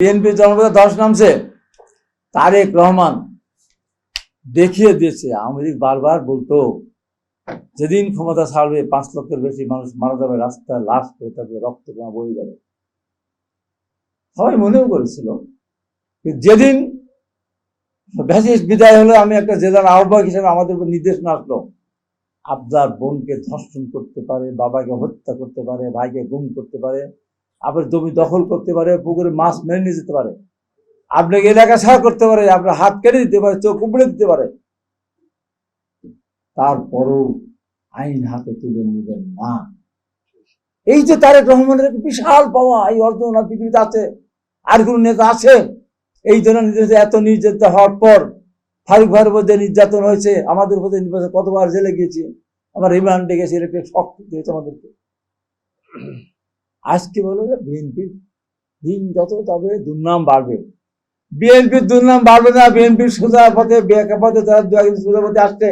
BNP জনপদ দশ নামছে। তারেক রহমান দেখিয়ে দিয়েছে, আওয়ামী বারবার বলতো, যেদিন ক্ষমতা ছাড়বে, পাঁচ লক্ষের বেশি মানুষ মারা যাবে রাস্তায় লাশ হয়ে থাকবে, রক্ত জমা বয়ে যাবে। সবাই মনেও করেছিল। যেদিন ব্যাসিস বিদায় হলো, আমি একটা জেলার আহ্বায়ক হিসেবে আমাদের উপর নির্দেশনা আসলো আপনার বোনকে ধর্ষণ করতে পারে, বাবাকে হত্যা করতে পারে, ভাইকে গুম করতে পারে। আপনার জমি দখল করতে পারে, পুকুরে মাছ মেরে নিয়ে যেতে পারে। আপনাকে এলাকা ছাড়া করতে পারে, আপনার হাত কেটে দিতে পারে, চোখ উপড়ে দিতে পারে। তারপরও আইন হাতে তুলে নেবেন না। এই যে তারেক রহমানের বিশাল পাওয়া, এই অর্জন পৃথিবীতে আছে, আর কোন নেতা আছে? এই জন্য এত নির্যাতিত হওয়ার পর ফারুক ভাইয়ের মধ্যে নির্যাতন হয়েছে, আমাদের মধ্যে নির্বাচন কতবার জেলে গিয়েছি, আমার রিমান্ডে গেছি এটা শখ দিয়েছে আমাদেরকে। আজকে বলো যে বিএনপির দিন যত তবে দুর্নাম বাড়বে। বিএনপির দুর্নাম বাড়বে না, বিএনপির সোজা পথে পথে সোজা পথে আসছে।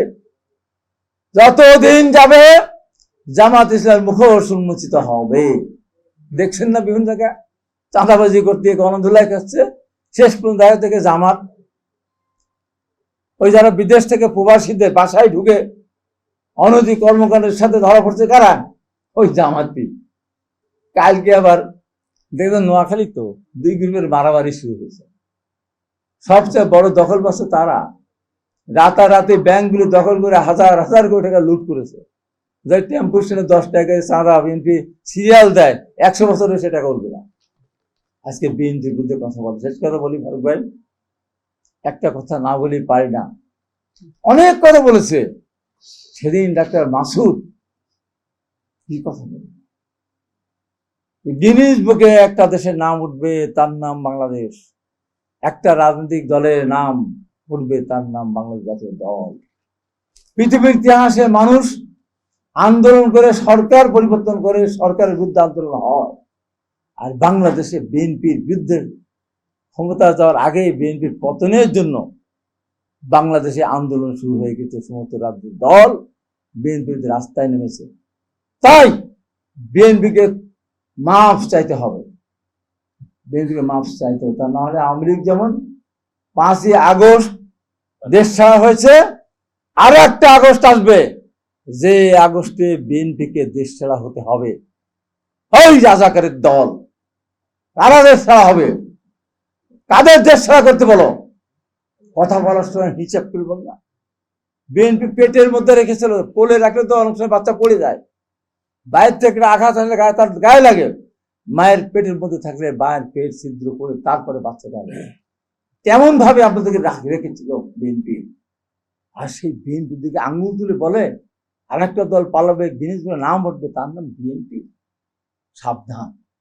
যত দিন যাবে জামাত ইসলাম মুখ উন্মোচিত হবে। দেখছেন না বিভিন্ন জায়গায়? চাঁদাবাজি করতে গণধুলাই খাচ্ছে শেষ পর্যন্ত দেখা থেকে জামাত। ওই যারা বিদেশ থেকে প্রবাসীদের বাসায় ঢুকে অনৈতি কর্মকাণ্ডের সাথে ধরা পড়ছে কারা? ওই জামাতি কালকে আবার, দেখবেন নোয়াখালী তো দুই গ্রুপের মারামারি শুরু হয়েছে। সবচেয়ে বড় দখল পাচ্ছে তারা। রাতারাতি ব্যাংকগুলো দখল করে হাজার হাজার কোটি টাকা লুট করেছে। যে টেম্পু স্টেশনে দশ টাকায় চাঁদা, বিএনপি সিরিয়াল দেয়, একশো বছরে সে টাকা উঠবে না। আজকে বিএনপির বিরুদ্ধে কথা বলে, শেষ কথা বলি ফারুক ভাই। একটা কথা না বলি পারি না। অনেক কথা বলেছে। সেদিন ডাক্তার মাসুদ কি কথা বলে গিনিস বুকে একটা দেশের নাম উঠবে, তার নাম বাংলাদেশ। একটা রাজনৈতিক দলের নাম উঠবে, তার নাম বাংলাদেশ জাতীয় দল। পৃথিবীর ইতিহাসে মানুষ আন্দোলন করে, সরকার পরিবর্তন করে, সরকারের বিরুদ্ধে আন্দোলন হয়। আর বাংলাদেশে বিএনপির বিরুদ্ধে ক্ষমতা যাওয়ার আগে বিএনপির পতনের জন্য বাংলাদেশে আন্দোলন শুরু হয়ে গেছে সমস্ত রাজ্যের দল। বিএনপির রাস্তায় নেমেছে। তাই বিএনপিকে মাফ চাইতে হবে। বিএনপিকে মাফ চাইতে হবে। তা নাহলে আওয়ামী লীগ যেমন পাঁচই আগস্ট দেশ ছাড়া হয়েছে, আরও একটা আগস্ট আসবে, যে আগস্টে বিএনপিকে দেশ ছাড়া হতে হবে। ওই রাজাকারের দল। কারা দেশ ছাড়া হবে? কাদের দেশ ছাড়া করতে বলো? কথা বলার সময় হিসাব করে বল না। বিএনপি পেটের মধ্যে রেখেছিল, কোলে রাখলে তো অনেক সময় বাচ্চা পড়ে যায়। বাইরে থেকে আঘাত আসলে গায়ে তার গায়ে লাগে। মায়ের পেটের মধ্যে থাকলে মায়ের পেট ছিদ্র করে তারপরে বাচ্চা গায়ে লাগে। তেমন ভাবে আপনাদেরকে রাখ- রেখেছিল বিএনপি। আর সেই বিএনপির দিকে আঙুল তুলে বলে আর একটা দল পালাবে জিনিসগুলো নাম উঠবে, তার নাম বিএনপি। সাবধান।